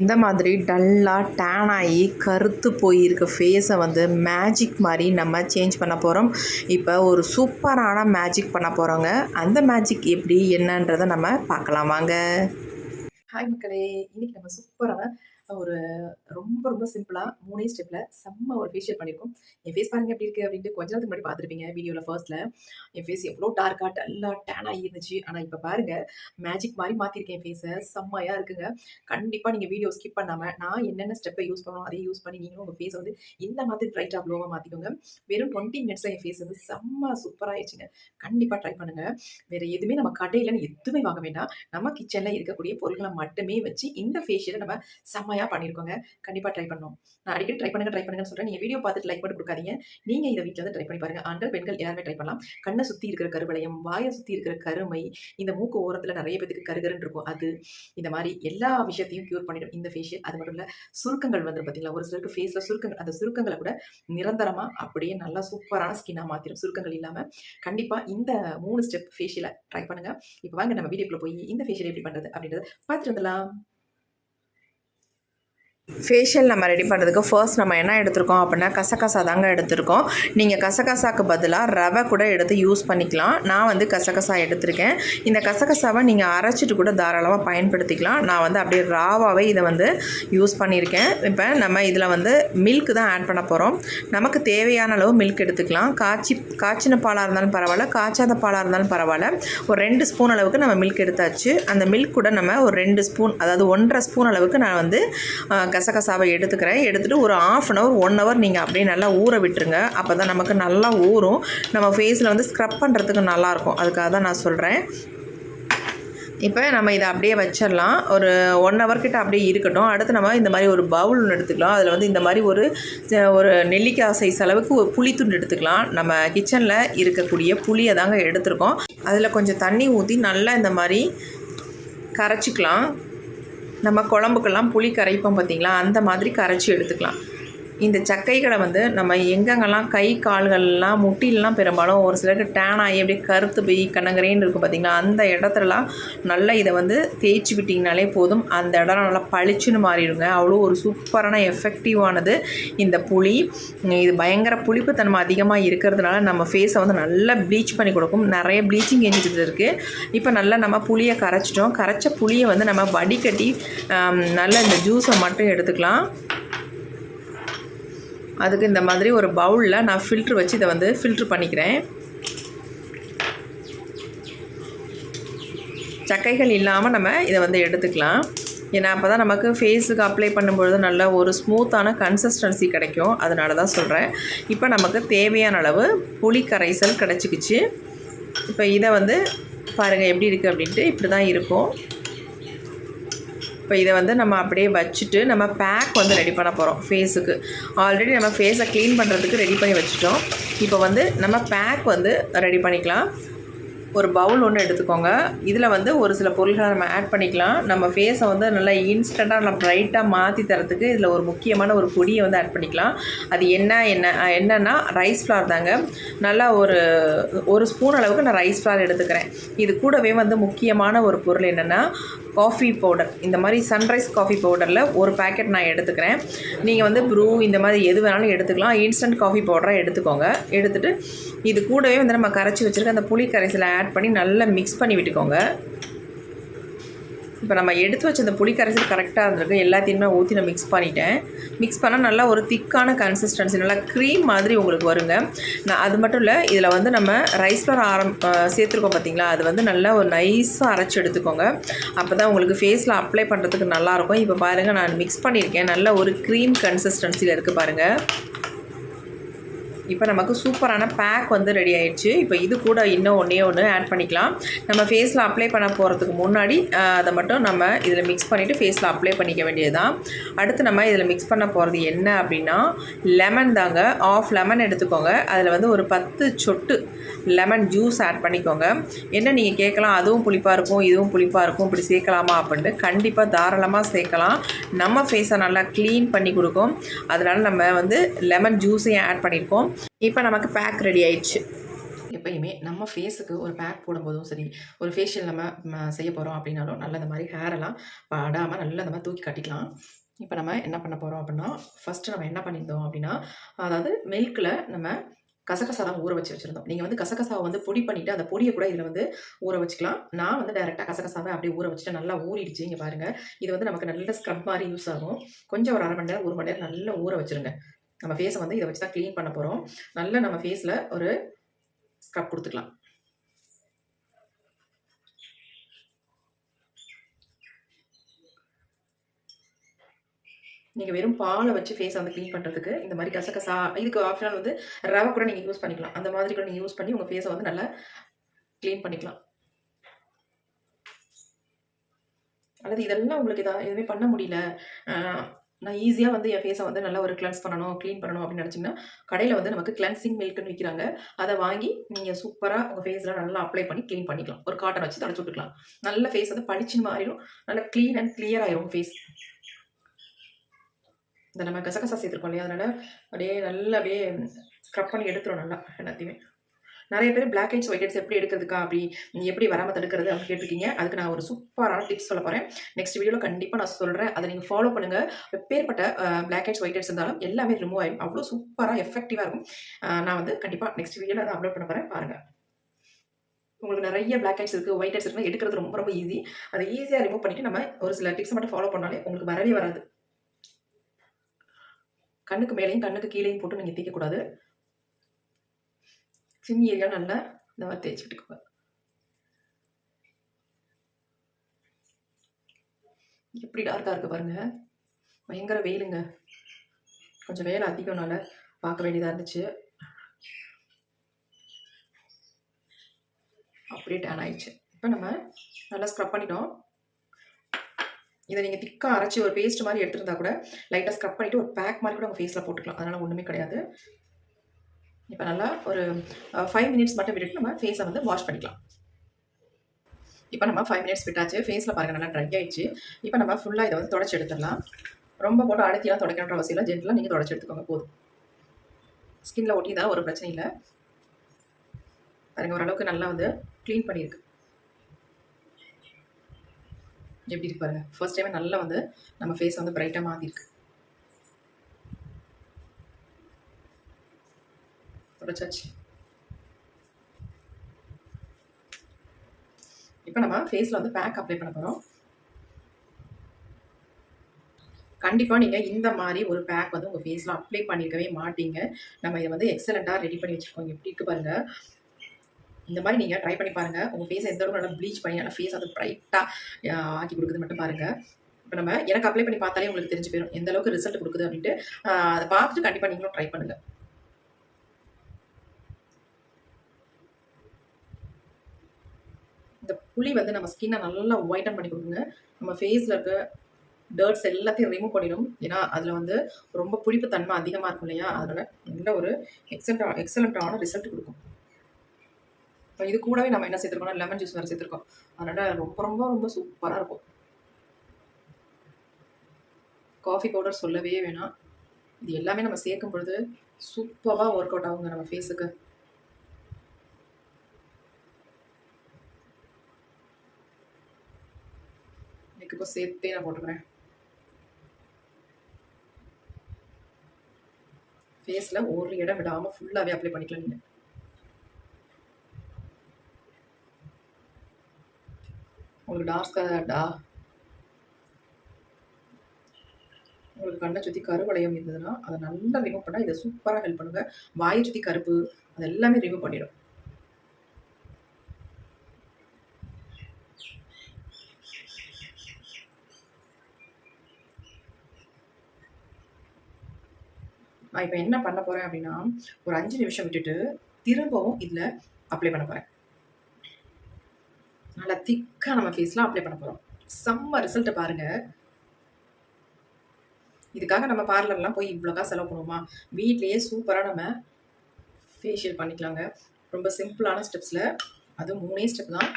இந்த மாதிரி டல்லாக டேன் ஆகி கருத்து போயிருக்க ஃபேஸை வந்து மேஜிக் மாதிரி நம்ம சேஞ்ச் பண்ண போகிறோம் இப்போ ஒரு சூப்பரான மேஜிக் பண்ண போகிறோங்க அந்த மேஜிக் எப்படி என்னன்றதை நம்ம பார்க்கலாம். வாங்க. ஹாய் மக்களே இன்னைக்கு நம்ம சூப்பரான ஒரு ரொம்ப ரொம்ப சிம்பிளா மூணே ஸ்டெப்ல செம்ம ஒரு ஃபேஷியல் பண்ணியிருக்கோம் என் ஃபேஸ் பாருங்க எப்படி இருக்கு அப்படின்ட்டு கொஞ்ச நேரத்துக்கு முன்னாடி பார்த்துருப்பீங்க வீடியோவில் ஃபர்ஸ்ட்ல என் ஃபேஸ் எவ்வளோ டார்க்கா டல்லா டேன் ஆகி இருந்துச்சு. ஆனால் இப்போ பாருங்க மேஜிக் மாதிரி மாற்றிருக்கேன் என் ஃபேஸை செம்மையா இருக்குங்க. கண்டிப்பாக நீங்கள் வீடியோ ஸ்கிப் பண்ணாமல் நான் என்னென்ன ஸ்டெப்பை யூஸ் பண்ணணும் அதையும் யூஸ் பண்ணி நீங்களும் உங்கள் ஃபேஸ் வந்து இந்த மாதிரி ட்ரைட்டாக க்ளோவாக மாற்றிக்கோங்க வெறும் டுவெண்ட்டி மினிட்ஸில் என் ஃபேஸ் வந்து செம்ம சூப்பராக ஆயிடுச்சுங்க. கண்டிப்பாக ட்ரை பண்ணுங்க. வேற எதுவுமே நம்ம கடையில் எதுவுமே வாங்க வேண்டாம். நம்ம கிச்சனில் இருக்கக்கூடிய பொருட்களை மட்டுமே வச்சு இந்த ஃபேஷியலை நம்ம செம்மையாக பண்ணியிருக்கோங்க கண்டிப்பாக ட்ரை பண்ணோம் நான் அடிக்கடி ட்ரை பண்ணுங்க ட்ரை பண்ணுங்கன்னு சொல்கிறேன் நீங்கள் வீடியோ பார்த்துட்டு லைக் பண்ணி கொடுக்காதீங்க. நீங்கள் இதை வீட்டில் வந்து ட்ரை பண்ணி பாருங்கள் ஆண்கள் பெண்கள் எல்லாருமே ட்ரை பண்ணலாம். கண்ணை சுற்றி இருக்கிற கருவளையம் வாயை சுற்றி இருக்கிற கருமை இந்த மூக்கு ஓரத்தில் நிறைய பேத்துக்கு கருகருன்னு இருக்கும். அது இந்த மாதிரி எல்லா விஷயத்தையும் க்யூர் பண்ணிடும். இந்த ஃபேஷியல் அது மட்டும் இல்லை சுருக்கங்கள் வந்து பார்த்தீங்களா ஒரு சிலருக்கு ஃபேஸில் சுருக்கங்கள் அந்த சுருக்கங்களை கூட நிரந்தரமாக அப்படியே நல்லா சூப்பரான ஸ்கின்னாக மாற்றிடும் சுருக்கங்கள் இல்லாமல் கண்டிப்பாக இந்த மூணு ஸ்டெப் ஃபேஷியலை ட்ரை பண்ணுங்கள் இப்போ வாங்க நம்ம வீடியோக்குள்ளே போய் இந்த ஃபேஷியல் எப்படி பண்ணுறது அப்படின்றத பார்த்துட்டு வந்துடலாம். ஃபேஷியல் நம்ம ரெடி பண்ணுறதுக்கு ஃபர்ஸ்ட் நம்ம என்ன எடுத்திருக்கோம் அப்படின்னா கசகசா தாங்க எடுத்திருக்கோம். நீங்கள் கசகசாக்கு பதிலாக ரவை கூட எடுத்து யூஸ் பண்ணிக்கலாம். நான் வந்து கசகசா எடுத்திருக்கேன். இந்த கசகசாவை நீங்கள் அரைச்சிட்டு கூட தாராளமாக பயன்படுத்திக்கலாம். நான் வந்து அப்படியே ராவாகவே இதை வந்து யூஸ் பண்ணியிருக்கேன். இப்போ நம்ம இதில் வந்து மில்க் தான் ஆட் பண்ண போகிறோம் நமக்கு தேவையான அளவு மில்க் எடுத்துக்கலாம். காய்ச்சி காய்ச்சின பாலாக இருந்தாலும் பரவாயில்ல காய்ச்சாத பாலாக இருந்தாலும் பரவாயில்ல. ஒரு ரெண்டு ஸ்பூன் அளவுக்கு நம்ம மில்க் எடுத்தாச்சு. அந்த மில்க் கூட நம்ம ஒரு ரெண்டு ஸ்பூன் அதாவது ஒன்றரை ஸ்பூன் அளவுக்கு நான் வந்து கசகசாவை எடுத்துக்கிறேன். எடுத்துகிட்டு ஒரு half an hour one hour நீங்கள் அப்படியே நல்லா ஊற விட்டுருங்க. அப்போ தான் நமக்கு நல்லா ஊறும். நம்ம ஃபேஸில் வந்து ஸ்க்ரப் பண்ணுறதுக்கு நல்லாயிருக்கும். அதுக்காக தான் நான் சொல்கிறேன் இப்போ நம்ம இதை அப்படியே வச்சிடலாம். ஒரு ஒன் ஹவர் கிட்ட அப்படியே இருக்கட்டும். அடுத்து நம்ம இந்த மாதிரி ஒரு பவுல் ஒன்று எடுத்துக்கலாம். அதில் வந்து இந்த மாதிரி ஒரு ஒரு நெல்லிக்காய் சைஸ் அளவுக்கு ஒரு புளித்துண்டு எடுத்துக்கலாம். நம்ம கிச்சனில் இருக்கக்கூடிய புளியை தாங்க எடுத்திருக்கோம். அதில் கொஞ்சம் தண்ணி ஊற்றி நல்லா இந்த மாதிரி கரைச்சிக்கலாம். நம்ம குழம்புக்கெல்லாம் புளி கரைப்போம் பார்த்தீங்களா? அந்த மாதிரி கரைச்சி எடுத்துக்கலாம். இந்த சக்கைகளை வந்து நம்ம எங்கெங்கெல்லாம் கை கால்கள்லாம் முட்டிலெலாம் பெரும்பாலும் ஒரு சிலருக்கு டேன் ஆகி அப்படியே கருத்து போய் கண்ணங்கரேன்னு இருக்கும் பார்த்திங்களா? அந்த இடத்துலலாம் நல்லா இதை வந்து தேய்ச்சி விட்டிங்கனாலே போதும். அந்த இடம் நல்லா பளிச்சுன்னு மாறிடுங்க. அவ்வளோ ஒரு சூப்பரான எஃபெக்டிவானது இந்த புளி. இது பயங்கர புளிப்புத்தன்மை அதிகமாக இருக்கிறதுனால நம்ம ஃபேஸை வந்து நல்லா ப்ளீச் பண்ணி கொடுக்கும். நிறைய ப்ளீச்சிங் ஏஜென்ட்ஸ் இருக்குது இப்போ நல்லா நம்ம புளியை கரைச்சிட்டோம். கரைச்ச புளியை வந்து நம்ம வடிகட்டி நல்லா இந்த ஜூஸை மட்டும் எடுத்துக்கலாம். அதுக்கு இந்த மாதிரி ஒரு பவுலில் நான் ஃபில்ட்ரு வச்சு இதை வந்து ஃபில்ட்ரு பண்ணிக்கிறேன். சக்கைகள் இல்லாமல் நம்ம இதை வந்து எடுத்துக்கலாம். ஏன்னா அப்போ தான் நமக்கு ஃபேஸுக்கு அப்ளை பண்ணும்பொழுது நல்ல ஒரு ஸ்மூத்தான கன்சிஸ்டன்சி கிடைக்கும். அதனால தான் சொல்கிறேன் இப்போ நமக்கு தேவையான அளவு புளி கரைசல் கிடச்சிக்கிச்சு. இப்போ இதை வந்து பாருங்கள் எப்படி இருக்குது அப்படின்ட்டு இப்படி தான் இருக்கும். இப்போ இதை வந்து நம்ம அப்படியே வச்சுட்டு நம்ம பேக் வந்து ரெடி பண்ண போகிறோம் ஃபேஸுக்கு ஆல்ரெடி நம்ம ஃபேஸை க்ளீன் பண்ணுறதுக்கு ரெடி பண்ணி வச்சுட்டோம். இப்போ வந்து நம்ம பேக் வந்து ரெடி பண்ணிக்கலாம். ஒரு பவுல் ஒன்று எடுத்துக்கோங்க. இதில் வந்து ஒரு சில பொருள்களை நம்ம ஆட் பண்ணிக்கலாம். நம்ம ஃபேஸை வந்து நல்லா இன்ஸ்டண்ட்டாக நம்ம ப்ரைட்டாக மாற்றி தரத்துக்கு இதில் ஒரு முக்கியமான ஒரு பொடியை வந்து ஆட் பண்ணிக்கலாம். அது என்ன என்ன என்னென்னா என்னன்னா ரைஸ் ஃப்ளார் தாங்க. நல்லா ஒரு ஒரு ஸ்பூன் அளவுக்கு நான் ரைஸ் ஃப்ளார் எடுத்துக்கிறேன். இது கூடவே வந்து முக்கியமான ஒரு பொருள் என்னென்னா காஃபி பவுடர் இந்த மாதிரி சன்ரைஸ் காஃபி பவுடரில் ஒரு பேக்கெட் நான் எடுத்துக்கிறேன். நீங்கள் வந்து ப்ரூ இந்த மாதிரி எது வேணாலும் எடுத்துக்கலாம். இன்ஸ்டன்ட் காஃபி பவுடராக எடுத்துக்கோங்க. எடுத்துகிட்டு இது கூடவே வந்து நம்ம கரைச்சி வச்சுருக்க அந்த புளி கரைசலை ஆட் பண்ணி நல்லா மிக்ஸ் பண்ணி விட்டுக்கோங்க. இப்போ நம்ம எடுத்து வச்ச அந்த புளி கரைசல் கரெக்டாக இருந்திருக்கு. எல்லாத்தையுமே ஊற்றி நான் மிக்ஸ் பண்ணிட்டேன். மிக்ஸ் பண்ணால் நல்லா ஒரு திக்கான கன்சிஸ்டன்சி நல்லா க்ரீம் மாதிரி உங்களுக்கு வருங்க. நான் அது மட்டும் இல்லை இதில் வந்து நம்ம ரைஸ் ஃப்ளவர் ஆரம் சேர்த்துருக்கோம் பார்த்தீங்களா அது வந்து நல்லா ஒரு நைஸாக அரைச்சி எடுத்துக்கோங்க. அப்போ தான் உங்களுக்கு ஃபேஸில் அப்ளை பண்ணுறதுக்கு நல்லாயிருக்கும் இப்போ பாருங்கள் நான் மிக்ஸ் பண்ணியிருக்கேன் நல்ல ஒரு க்ரீம் கன்சிஸ்டன்சியில் இருக்குது பாருங்கள் இப்போ நமக்கு சூப்பரான பேக் வந்து ரெடி ஆயிடுச்சு. இப்போ இது கூட இன்னும் ஒன்றே ஒன்று ஆட் பண்ணிக்கலாம். நம்ம ஃபேஸில் அப்ளை பண்ண போகிறதுக்கு முன்னாடி அதை மட்டும் நம்ம இதில் மிக்ஸ் பண்ணிவிட்டு ஃபேஸில் அப்ளை பண்ணிக்க வேண்டியதுதான். அடுத்து நம்ம இதில் மிக்ஸ் பண்ண போகிறது என்ன அப்படின்னா லெமன் தாங்க. ஆஃப் லெமன் எடுத்துக்கோங்க. அதில் வந்து ஒரு பத்து சொட்டு லெமன் ஜூஸ் ஆட் பண்ணிக்கோங்க. என்ன நீங்கள் கேட்கலாம்? அதுவும் புளிப்பாக இருக்கும் இதுவும் புளிப்பாக இருக்கும் இப்படி சேர்க்கலாமா அப்படின்ட்டு கண்டிப்பாக தாராளமாக சேர்க்கலாம். நம்ம ஃபேஸை நல்லா க்ளீன் பண்ணி கொடுக்கும். அதனால் நம்ம வந்து லெமன் ஜூஸையும் ஆட் பண்ணியிருக்கோம் இப்போ நமக்கு பேக் ரெடி ஆயிடுச்சு. எப்பயுமே நம்ம ஃபேஸுக்கு ஒரு பேக் போடும்போதும் சரி ஒரு ஃபேஷியல் நம்ம செய்ய போகிறோம் அப்படின்னாலும் நல்ல இந்த மாதிரி ஹேரெல்லாம் படாமல் நல்லா இந்த மாதிரி தூக்கி கட்டிக்கலாம். இப்போ நம்ம என்ன பண்ண போகிறோம் அப்படின்னா ஃபஸ்ட்டு நம்ம என்ன பண்ணியிருந்தோம் அப்படின்னா அதாவது மில்கில் நம்ம கசகசா தான் ஊற வச்சு வச்சுருந்தோம். நீங்கள் வந்து கசகசாவை வந்து பொடி பண்ணிவிட்டு அந்த பொடியை கூட இதில் வந்து ஊற வச்சுக்கலாம். நான் வந்து டேரெக்டாக கசகசாவை அப்படியே ஊற வச்சுட்டு நல்லா ஊறிடுச்சு. இங்கே பாருங்கள் இது வந்து நமக்கு நல்ல ஸ்க்ரப் மாதிரி யூஸ் ஆகும். கொஞ்சம் ஒரு அரை மணி நேரம் ஒரு மணி நேரம் நல்லா ஊற வச்சுருங்க. நம்ம ஃபேஸை வந்து இதை வச்சு தான் க்ளீன் பண்ண போகிறோம் நல்லா நம்ம ஃபேஸில் ஒரு ஸ்க்ரப் கொடுத்துக்கலாம். நீங்கள் வெறும் பாலை வச்சு ஃபேஸை வந்து க்ளீன் பண்ணுறதுக்கு இந்த மாதிரி கசகசா இதுக்கு ஆப்ஷனல் வந்து ரவை கூட நீங்கள் யூஸ் பண்ணிக்கலாம். அந்த மாதிரி கூட நீங்கள் யூஸ் பண்ணி உங்கள் ஃபேஸை வந்து நல்லா க்ளீன் பண்ணிக்கலாம். அல்லது இதெல்லாம் உங்களுக்கு இதாக எதுவுமே பண்ண முடியல. நான் ஈஸியாக வந்து என் ஃபேஸை வந்து நல்லா ஒரு கிளென்ஸ் பண்ணணும் க்ளீன் பண்ணணும் அப்படின்னு நினச்சிங்கன்னா கடையில் வந்து நமக்கு கிளென்சிங் மில்க்னு விற்கிறாங்க அதை வாங்கி நீங்கள் சூப்பராக உங்கள் ஃபேஸில் நல்லா அப்ளை பண்ணி க்ளீன் பண்ணிக்கலாம். ஒரு காட்டன் வச்சு தடைச்சி விட்டுக்கலாம். நல்ல ஃபேஸ் வந்து பளிச்சுன்னு மாறிடும். நல்லா க்ளீன் அண்ட் கிளியர் ஆயிரும் ஃபேஸ் இந்த நம்ம கசகசா சேர்த்துருக்கோம் இல்லையா? அதனால் அப்படியே நல்லா அப்படியே ஸ்க்ரப் பண்ணி எடுத்துரும் நல்லா எல்லாத்தையுமே. நிறைய பேர் பிளாக் ஹெட்ஸ் ஒயிட் ஹெட்ஸ் எப்படி எடுக்கிறதுக்கா அப்படி எப்படி வராமல் தடுக்கிறது அப்படின்னு கேட்டிருக்கீங்க. அதுக்கு நான் ஒரு சூப்பரான டிப்ஸ் சொல்ல போகிறேன் நெக்ஸ்ட் வீடியோவில் கண்டிப்பாக நான் சொல்கிறேன் அதை நீங்கள் ஃபாலோ பண்ணுங்கள் எப்பேற்பட்ட பிளாக் ஹெட்ஸ் ஒயிட் ஹெட்ஸ் இருந்தாலும் எல்லாமே ரிமூவ் ஆகிடும் அவ்வளோ சூப்பராக எஃபெக்டிவாக இருக்கும். நான் வந்து கண்டிப்பாக நெக்ஸ்ட் வீடியோவில் அதை அப்லோட் பண்ண போகிறேன் பாருங்கள் உங்களுக்கு நிறைய பிளாக் ஹெட்ஸ் இருக்குது ஒயிட் ஹெட்ஸ் இருக்குது எடுக்கிறது ரொம்ப ரொம்ப ஈஸி அதை ஈஸியாக ரிமூவ் பண்ணிவிட்டு நம்ம ஒரு சில டிப்ஸ் மட்டும் ஃபாலோ பண்ணாலே உங்களுக்கு வரவே வராது. கண்ணுக்கு மேலேயும் கண்ணுக்கு கீழேயும் போட்டு நீங்கள் தேய்க்கக்கூடாது. சின்ன ஏரியா நல்லா இந்த மாதிரி தேய்ச்சி விட்டுக்கோங்க. எப்படி டார்க்காக இருக்குது பாருங்க. பயங்கர வெயிலுங்க. கொஞ்சம் வேலை அதிகம்னால பார்க்க வேண்டியதாக இருந்துச்சு. அப்படியே டேன் ஆயிடுச்சு. இப்போ நம்ம நல்லா ஸ்க்ரப் பண்ணிட்டோம். இதை நீங்கள் திக்காக அரைச்சி ஒரு பேஸ்ட் மாதிரி எடுத்துருந்தா கூட லைட்டாக ஸ்க்ரப் பண்ணிவிட்டு ஒரு பேக் மாதிரி கூட உங்கள் ஃபேஸில் போட்டுக்கலாம். அதனால் ஒன்றுமே கிடையாது. இப்போ நல்லா ஒரு ஃபைவ் மினிட்ஸ் மட்டும் விட்டுட்டு நம்ம ஃபேஸை வந்து வாஷ் பண்ணிக்கலாம். இப்போ நம்ம ஃபைவ் மினிட்ஸ் விட்டாச்சு. ஃபேஸில் பாருங்கள் நல்லா ட்ரை ஆயிடுச்சு. இப்போ நம்ம ஃபுல்லாக இதை வந்து தொடச்சி எடுத்துடலாம். ரொம்ப போட்டு அழுத்திலாம் தொடக்கணுன்ற அவசியம் இல்லை. ஜென்டலாக நீங்கள் தொடச்சி எடுத்துக்கோங்க. போதும். ஸ்கின்ல ஒட்டியதால் ஒரு பிரச்சனை இல்லை. பாருங்கள் ஓரளவுக்கு நல்லா வந்து க்ளீன் பண்ணியிருக்கு. எப்படி இருக்கு பாருங்க. ஃபர்ஸ்ட் டைமே நல்லா வந்து நம்ம ஃபேஸ் வந்து பிரைட்டாக மாற்றிருக்கு தொடச்சாச்சு. இப்போ நம்ம ஃபேஸில் வந்து பேக் அப்ளை பண்ண போகிறோம் கண்டிப்பாக நீங்கள் இந்த மாதிரி ஒரு பேக் வந்து உங்கள் ஃபேஸில் அப்ளை பண்ணியிருக்கவே மாட்டீங்க. நம்ம இதை வந்து எக்ஸலண்ட்டாக ரெடி பண்ணி வச்சுருக்கோம். எப்படி இருக்கு பாருங்கள் இந்த மாதிரி நீங்கள் ட்ரை பண்ணி பாருங்கள் உங்கள் ஃபேஸை எந்த அளவுக்கு நல்லா ப்ளீச் பண்ணி நல்லா ஃபேஸ் அது ப்ரைட்டாக ஆக்கி கொடுக்குது மட்டும் பாருங்கள் இப்போ நம்ம எனக்கு அப்ளை பண்ணி பார்த்தாலே உங்களுக்கு தெரிஞ்சு போயிடும் எந்த அளவுக்கு ரிசல்ட் கொடுக்குது அப்படின்ட்டு அதை பார்த்துட்டு கண்டிப்பாக நீங்களும் ட்ரை பண்ணுங்கள் இந்த புளி வந்து நம்ம ஸ்கின்னை நல்லா ஒயிட்டன் பண்ணி கொடுக்குங்க நம்ம ஃபேஸில் இருக்க டர்ட்ஸ் எல்லாத்தையும் ரிமூவ் பண்ணிடும். ஏன்னா அதில் வந்து ரொம்ப புளிப்பு தன்மை அதிகமாக இருக்கும் இல்லையா? அதனால் நல்ல ஒரு எக்ஸலண்ட் எக்ஸலண்ட்டான ரிசல்ட் கொடுக்கும். இது கூடவே நம்ம என்ன சேர்த்துருக்கோம்னா லெமன் ஜூஸ் வேறு சேர்த்துருக்கோம். அதனால் ரொம்ப ரொம்ப ரொம்ப சூப்பராக இருக்கும். காஃபி பவுடர் சொல்லவே வேணாம். இது எல்லாமே நம்ம சேர்க்கும் பொழுது சூப்பராக ஒர்க் அவுட் ஆகுங்க நம்ம ஃபேஸுக்கு எனக்கு இப்போ சேர்த்தே நான் போட்டுக்கிறேன். ஃபேஸில் ஒரு இடம் விடாமல் ஃபுல்லாகவே அப்ளை பண்ணிக்கலாம் நீங்கள் உங்களுக்கு டார்க்காக டா உங்களுக்கு கண்ணை சுற்றி கருவளையம் இருந்ததுன்னா அதை நல்லா ரிமூவ் பண்ணால் இதை சூப்பராக ஹெல்ப் பண்ணுங்க. வாயை சுற்றி கருப்பு அது எல்லாமே ரிமூவ் பண்ணிடும். நான் இப்போ என்ன பண்ண போகிறேன் அப்படின்னா ஒரு அஞ்சு நிமிஷம் விட்டுட்டு திரும்பவும் இதில் அப்ளை பண்ண போகிறேன் நல்லா திக்காக நம்ம ஃபேஸ்லாம் அப்ளை பண்ண போகிறோம் செம்ம ரிசல்ட்டை பாருங்கள் இதுக்காக நம்ம பார்லர்லாம் போய் இவ்வளோக்கா செலவு பண்ணுவோமா? வீட்லேயே சூப்பராக நம்ம ஃபேஷியல் பண்ணிக்கலாங்க. ரொம்ப சிம்பிளான ஸ்டெப்ஸில் அது மூணே ஸ்டெப் தான்.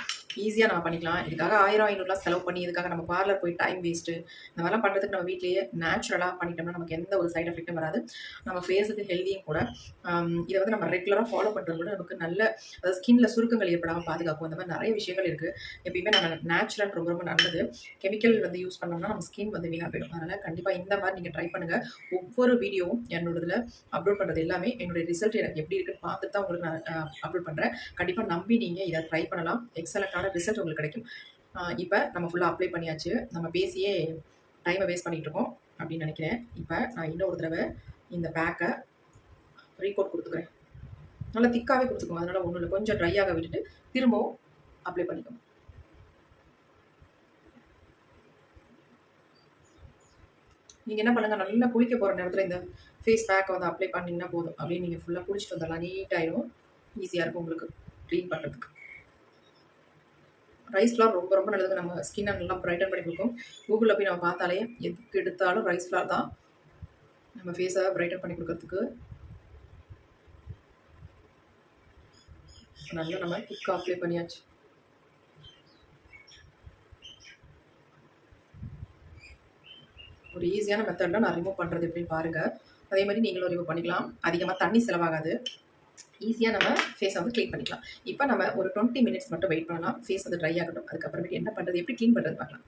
ஈஸியாக நம்ம பண்ணிக்கலாம். இதுக்காக ஆயிரம் ஐநூறுலாம் செலவு பண்ணி இதுக்காக நம்ம பார்லர் போய் டைம் வேஸ்ட்டு இந்த மாதிரிலாம் பண்ணுறதுக்கு நம்ம வீட்லேயே நேச்சுரலாக பண்ணிட்டோம்னா நமக்கு எந்த ஒரு சைட் எஃபெக்ட்டும் வராது. நம்ம ஃபேஸுக்கு ஹெல்த்தியும் கூட இதை வந்து நம்ம ரெகுலராக ஃபாலோ பண்ணுறது கூட நமக்கு நல்ல அதாவது ஸ்கின்ல சுருக்கங்கள் ஏற்படாமல் பாதுகாக்கும். அந்த மாதிரி நிறைய விஷயங்கள் இருக்குது எப்பயுமே நம்ம நேச்சுரல் ரொம்ப ரொம்ப நல்லது. கெமிக்கல் வந்து யூஸ் பண்ணோம்னா நம்ம ஸ்கின் வந்து வீணாக போயிடும். அதனால் கண்டிப்பாக இந்த மாதிரி நீங்கள் ட்ரை பண்ணுங்கள் ஒவ்வொரு வீடியோவும் என்னோட இதில் அப்லோட் பண்ணுறது எல்லாமே என்னுடைய ரிசல்ட் எனக்கு எப்படி இருக்குன்னு பார்த்துட்டு தான் உங்களுக்கு நான் அப்லோட் பண்ணுறேன் கண்டிப்பாக நம்பி நீங்கள் இதை ட்ரை பண்ணலாம். எக்ஸலண்ட்டான ரிசல்ட் உங்களுக்கு கிடைக்கும். இப்போ நம்ம ஃபுல்லாக அப்ளை பண்ணியாச்சு. நம்ம பேசியே டைமை வேஸ்ட் பண்ணிகிட்டு இருக்கோம் அப்படின்னு நினைக்கிறேன். இப்போ நான் இன்னொரு தடவை இந்த பேக்கை ரீகோட் கொடுத்துக்கிறேன். நல்லா திக்காகவே கொடுத்துக்கோங்க. அதனால் ஒன்றும் இல்லை. கொஞ்சம் ட்ரையாக விட்டுட்டு திரும்பவும் அப்ளை பண்ணிக்கோங்க. நீங்கள் என்ன பண்ணுங்கள் நல்லா குளிக்க போகிற நேரத்தில் இந்த ஃபேஸ் பேக்கை வந்து அப்ளை பண்ணிங்கன்னா போதும். அப்படின்னு நீங்கள் ஃபுல்லாக குளிச்சுட்டு வந்துடலாம். நீட்டாயிடும் ஈஸியாக இருக்கும் உங்களுக்கு. க்ளீன் பண்ணுறதுக்கு ரைஸ் ஃப்ளார் ரொம்ப ரொம்ப நல்லது. நம்ம ஸ்கின்னை நல்லா ப்ரைட்டன் பண்ணி கொடுக்கும். கூகுளில் போய் நம்ம பார்த்தாலே எதுக்கு எடுத்தாலும் ரைஸ் ஃப்ளார் தான் நம்ம ஃபேஸை ப்ரைட்டன் பண்ணி கொடுக்கறதுக்கு. நல்லா நம்ம குக் அப்ளை பண்ணியாச்சு. ஒரு ஈஸியான மெத்தடில் நான் ரிமூவ் பண்ணுறது எப்படின்னு பாருங்கள் அதே மாதிரி நீங்களும் ரிமூவ் பண்ணிக்கலாம். அதிகமாக தண்ணி செலவாகாது. ஈஸியாக நம்ம ஃபேஸை வந்து க்ளீன் பண்ணிக்கலாம். இப்போ நம்ம ஒரு டுவெண்ட்டி மினிட்ஸ் மட்டும் வெயிட் பண்ணலாம். ஃபேஸ் வந்து ட்ரை ஆகட்டும். அதுக்கப்புறமேட்டு என்ன பண்ணுறது எப்படி க்ளீன் பண்ணுறது பார்க்கலாம்.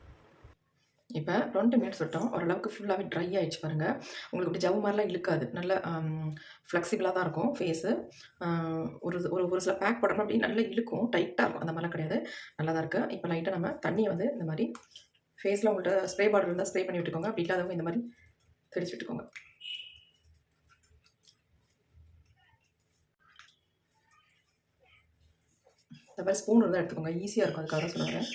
இப்போ டுவெண்ட்டி மினிட்ஸ் விட்டோம். ஓரளவுக்கு ஃபுல்லாகவே ட்ரை ஆகிடுச்சு பாருங்கள் உங்களுக்கு இப்படி ஜவு மாதிரிலாம் இழுக்காது. நல்ல ஃப்ளெக்சிபிளாக தான் இருக்கும் ஃபேஸு ஒரு ஒரு ஒரு சில பேக் போட்டோம்னா அப்படின்னு நல்லா இழுக்கும். டைட்டாக இருக்கும். அந்த மாதிரிலாம் கிடையாது. நல்லா தான் இருக்குது இப்போ லைட்டாக நம்ம தண்ணியை வந்து இந்த மாதிரி ஃபேஸில் உங்கள்கிட்ட ஸ்ப்ரே பாட்டில் இருந்தால் ஸ்ப்ரே பண்ணி விட்டுக்கோங்க. அப்படி இல்லாதவங்க இந்த மாதிரி தெளிச்சு விட்டுக்கோங்க. இந்த மாதிரி ஸ்பூன் இருந்தால் எடுத்துக்கோங்க. ஈஸியாக இருக்கும். அதுக்காக சொல்லுங்கள்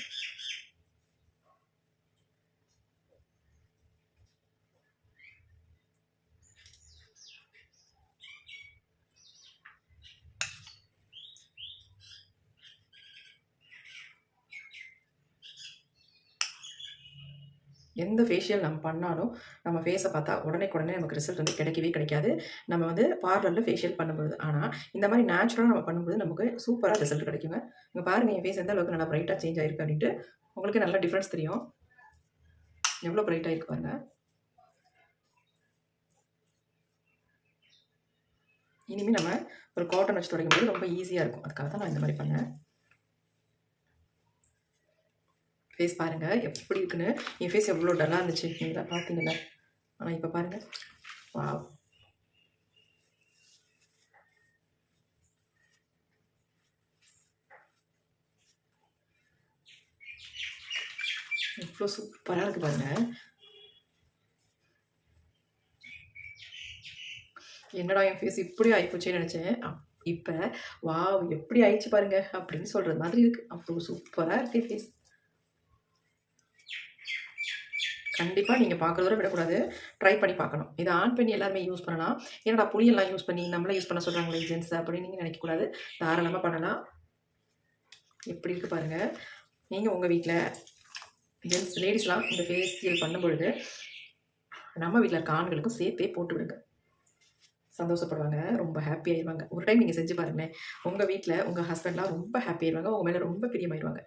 எந்த ஃபேஷியல் நம்ம பண்ணாலும் நம்ம ஃபேஸை பார்த்தா உடனே உடனே நமக்கு ரிசல்ட் வந்து கிடைக்கவே கிடைக்காது. நம்ம வந்து பார்லரில் ஃபேஷியல் பண்ணும்போது ஆனால் இந்த மாதிரி நேச்சுரலாக நம்ம பண்ணும்போது நமக்கு சூப்பராக ரிசல்ட் கிடைக்குங்க. இங்கே பாருங்கள் என் ஃபேஸ் எந்த அளவுக்கு நல்லா பிரைட்டாக சேஞ்ச் ஆயிருக்கு அப்படின்ட்டு உங்களுக்கு நல்ல டிஃப்ரென்ஸ் தெரியும். எவ்வளோ பிரைட்டாக இருக்கு பாருங்கள் இனிமேல் நம்ம ஒரு காட்டன் வச்சு துடைக்கும் போது ரொம்ப ஈஸியாக இருக்கும். அதுக்காக தான் நான் இந்த மாதிரி பண்ணேன். ஃபேஸ் பாருங்கள் எப்படி இருக்குன்னு? என் ஃபேஸ் எவ்வளோ டல்லாக இருந்துச்சு. நீங்கள் பார்த்தீங்களா ஆனால் இப்போ பாருங்கள் வாவ் எவ்வளோ சூப்பராக இருக்குது பாருங்கள் என்னடா என் ஃபேஸ் இப்படி ஆகிப்போச்சேன்னு நினச்சேன். இப்போ வாவ் எப்படி ஆயிடுச்சு பாருங்க. அப்படின்னு சொல்கிறது மாதிரி இருக்குது அவ்வளோ சூப்பராக இருக்குது ஃபேஸ் கண்டிப்பாக நீங்கள் பார்க்குறதோட விடக்கூடாது. ட்ரை பண்ணி பார்க்கணும். இதை ஆன் பண்ணி எல்லாருமே யூஸ் பண்ணலாம். என்னடா புளியெல்லாம் யூஸ் பண்ணி நம்மளே யூஸ் பண்ண சொல்கிறாங்களே ஜென்ஸ் அப்படின்னு நீங்கள் நினைக்கக்கூடாது தாராளமாக பண்ணலாம். எப்படி இருக்குது பாருங்கள் நீங்கள் உங்கள் வீட்டில் ஜென்ஸ் லேடிஸ்லாம் இந்த ஃபேஷியல் பண்ணும்பொழுது நம்ம வீட்டில் இருக்க ஆண்களுக்கும் சேர்த்தே போட்டு விடுங்க. சந்தோஷப்படுவாங்க. ரொம்ப ஹாப்பி ஆயிடுவாங்க. ஒரு டைம் நீங்கள் செஞ்சு பாருங்களேன். உங்கள் வீட்டில் உங்கள் ஹஸ்பண்ட்லாம் ரொம்ப ஹாப்பி ஆயிடுவாங்க. உங்கள் மேலே ரொம்ப பிரியமாயிடுவாங்க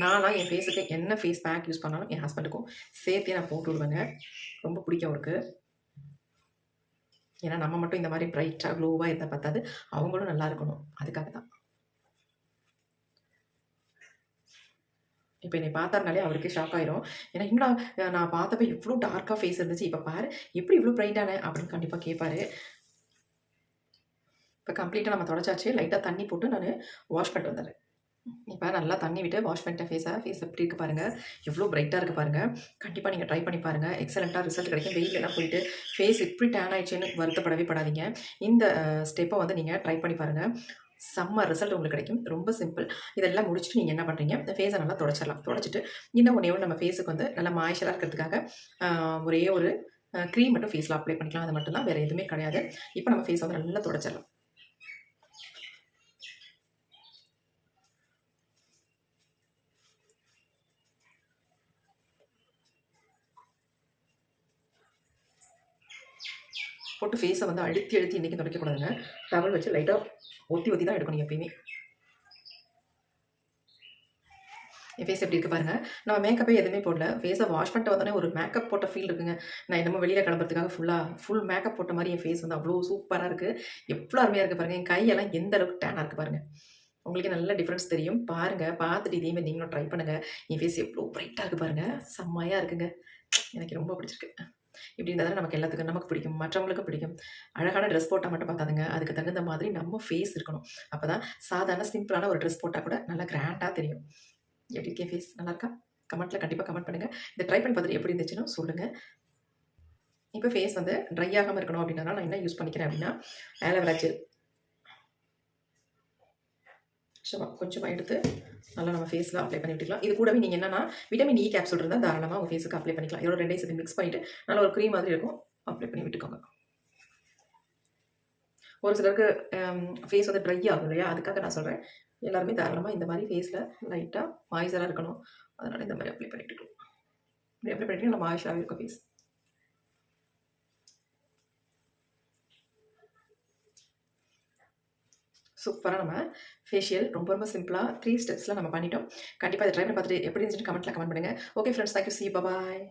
நான்லாம் என் ஃபேஸுக்கு என்ன ஃபேஸ் பேக் யூஸ் பண்ணாலும் என் ஹஸ்பண்டுக்கும் சேர்த்தே நான் போட்டு விடுவேங்க. ரொம்ப பிடிக்கும் அவருக்கு. ஏன்னா நம்ம மட்டும் இந்த மாதிரி பிரைட்டாக க்ளோவாக இருந்தால் பார்த்தாது அவங்களும் நல்லா இருக்கணும். அதுக்காக தான் இப்போ என்னை பார்த்தாருனாலே அவருக்கே ஷாக் ஆயிரும். ஏன்னா இன்னும் நான் பார்த்தப்ப இவ்வளோ டார்க்காக ஃபேஸ் இருந்துச்சு. இப்போ பாரு எப்படி இவ்வளோ பிரைட்டான அப்படின்னு கண்டிப்பாக கேட்பாரு இப்போ கம்ப்ளீட்டாக நம்ம தொடச்சாச்சு. லைட்டாக தண்ணி போட்டு நான் வாஷ் பண்ணிட்டு வந்துடுறேன் இப்போ நல்லா தண்ணி விட்டு வாஷ் பண்ணிட்டேன் ஃபேஸை ஃபேஸ் எப்படி இருக்குது பாருங்கள் எவ்வளோ பிரைட்டாக இருக்குது பாருங்கள் கண்டிப்பாக நீங்கள் ட்ரை பண்ணி பாருங்கள் எக்ஸலண்ட்டாக ரிசல்ட் கிடைக்கும். வெயிலெல்லாம் போயிட்டு ஃபேஸ் இப்படி டேன் ஆயிடுச்சுன்னு வருத்தப்படவே படாதீங்க. இந்த ஸ்டெப்பை வந்து நீங்கள் ட்ரை பண்ணி பாருங்கள் செம்ம ரிசல்ட் உங்களுக்கு கிடைக்கும். ரொம்ப சிம்பிள் இதெல்லாம் முடிச்சுட்டு நீங்கள் என்ன பண்ணுறீங்க இந்த ஃபேஸை நல்லா தொடச்சிடலாம். தொடச்சிட்டு இன்னும் ஒன்றே நம்ம ஃபேஸுக்கு வந்து நல்லா மாய்ச்சலாக இருக்கிறதுக்காக ஒரே ஒரு க்ரீம் மட்டும் ஃபேஸில் அப்ளை பண்ணிக்கலாம். அது மட்டும் தான் வேறு எதுவுமே கிடையாது. இப்போ நம்ம ஃபேஸ் வந்து நல்லா தொடச்சிடலாம். போட்டு ஃபேஸை வந்து அழுத்தி அழுத்தி இன்றைக்கி துடைக்கக்கூடாதுங்க. டவல் வச்சு லைட்டாக ஒத்தி ஒத்தி தான் எடுக்கணும் எப்பயுமே. என் ஃபேஸ் எப்படி இருக்குது பாருங்கள் நம்ம மேக்கப்பே எதுவுமே போடல. ஃபேஸை வாஷ் பண்ணிட்டு வந்தோடனே ஒரு மேக்கப் போட்ட ஃபீல் இருக்குங்க. நான் என்னமோ வெளியில் கிளம்புறதுக்காக ஃபுல்லாக ஃபுல் மேக்கப் போட்ட மாதிரி என் ஃபேஸ் வந்து அவ்வளோ சூப்பராக இருக்குது எவ்வளோ அருமையாக இருக்குது பாருங்கள் என் கையெல்லாம் எந்த அளவுக்கு டேனாக இருக்குது பாருங்கள் உங்களுக்கு நல்ல டிஃப்ரென்ஸ் தெரியும். பாருங்கள் பார்த்துட்டு இதே மாதிரி நீங்களும் ட்ரை பண்ணுங்கள் என் ஃபேஸ் எவ்வளோ பிரைட்டாக இருக்குது பாருங்கள் செம்மையாக இருக்குங்க. எனக்கு ரொம்ப பிடிச்சிருக்கு. இப்படி இருந்தால் நமக்கு எல்லாத்துக்கும் நமக்கு பிடிக்கும் மற்றவங்களுக்கு பிடிக்கும். அழகான ட்ரெஸ் போட்டால் மட்டும் பார்த்தாதுங்க. அதுக்கு தகுந்த மாதிரி நம்ம ஃபேஸ் இருக்கணும். அப்போ தான் சாதாரண சிம்பிளான ஒரு ட்ரெஸ் போட்டால் கூட நல்லா கிராண்டாக தெரியும். எப்படி இருக்கே ஃபேஸ் நல்லாயிருக்கா கமெண்ட்டில் கண்டிப்பாக கமெண்ட் பண்ணுங்கள் இதை ட்ரை பண்ணி பார்த்துட்டு எப்படி இருந்துச்சுன்னு சொல்லுங்கள் இப்போ ஃபேஸ் வந்து ட்ரை ஆகாமல் இருக்கணும் அப்படின்னா நான் என்ன யூஸ் பண்ணிக்கிறேன் அப்படின்னா ஆலோவேரா ஜெல் சும்மா கொஞ்சமாக எடுத்து நல்லா நம்ம ஃபேஸில் அப்ளை பண்ணி விட்டுக்கலாம். இது கூடவே நீங்கள் என்னன்னா விட்டமின் இ e கேப்சூல் இருந்தால் தாராளமாக உங்கள் ஃபேஸுக்கு அப்ளை பண்ணிக்கலாம். இதோட ரெண்டே சேர்த்து மிக்ஸ் பண்ணிவிட்டு நல்ல ஒரு க்ரீம் மாதிரி இருக்கும். அப்ளை பண்ணி விட்டுக்கோங்க. ஒரு சிலருக்கு ஃபேஸ் வந்து ட்ரை ஆகும் இல்லையா? அதுக்காக நான் சொல்கிறேன் எல்லாருமே தாராளமாக இந்த மாதிரி ஃபேஸில் லைட்டாக மாய்ஸராக இருக்கணும். அதனால் இந்த மாதிரி அப்ளை பண்ணிட்டுருக்கோம் இப்படி அப்ளை பண்ணிட்டு நம்ம மாய்ஸராகவே இருக்கும் ஃபேஸ் சூப்பராக நம்ம ஃபேஷியல் ரொம்ப ரொம்ப சிம்பிளாக த்ரீ ஸ்டெப்ஸில் நம்ம பண்ணிட்டோம். கண்டிப்பாக இதை ட்ரை பண்ணி பார்த்துட்டு எப்படி இருந்துச்சுன்னு கமெண்ட்டில் கமெண்ட் பண்ணுங்கள் okay friends thank you see bye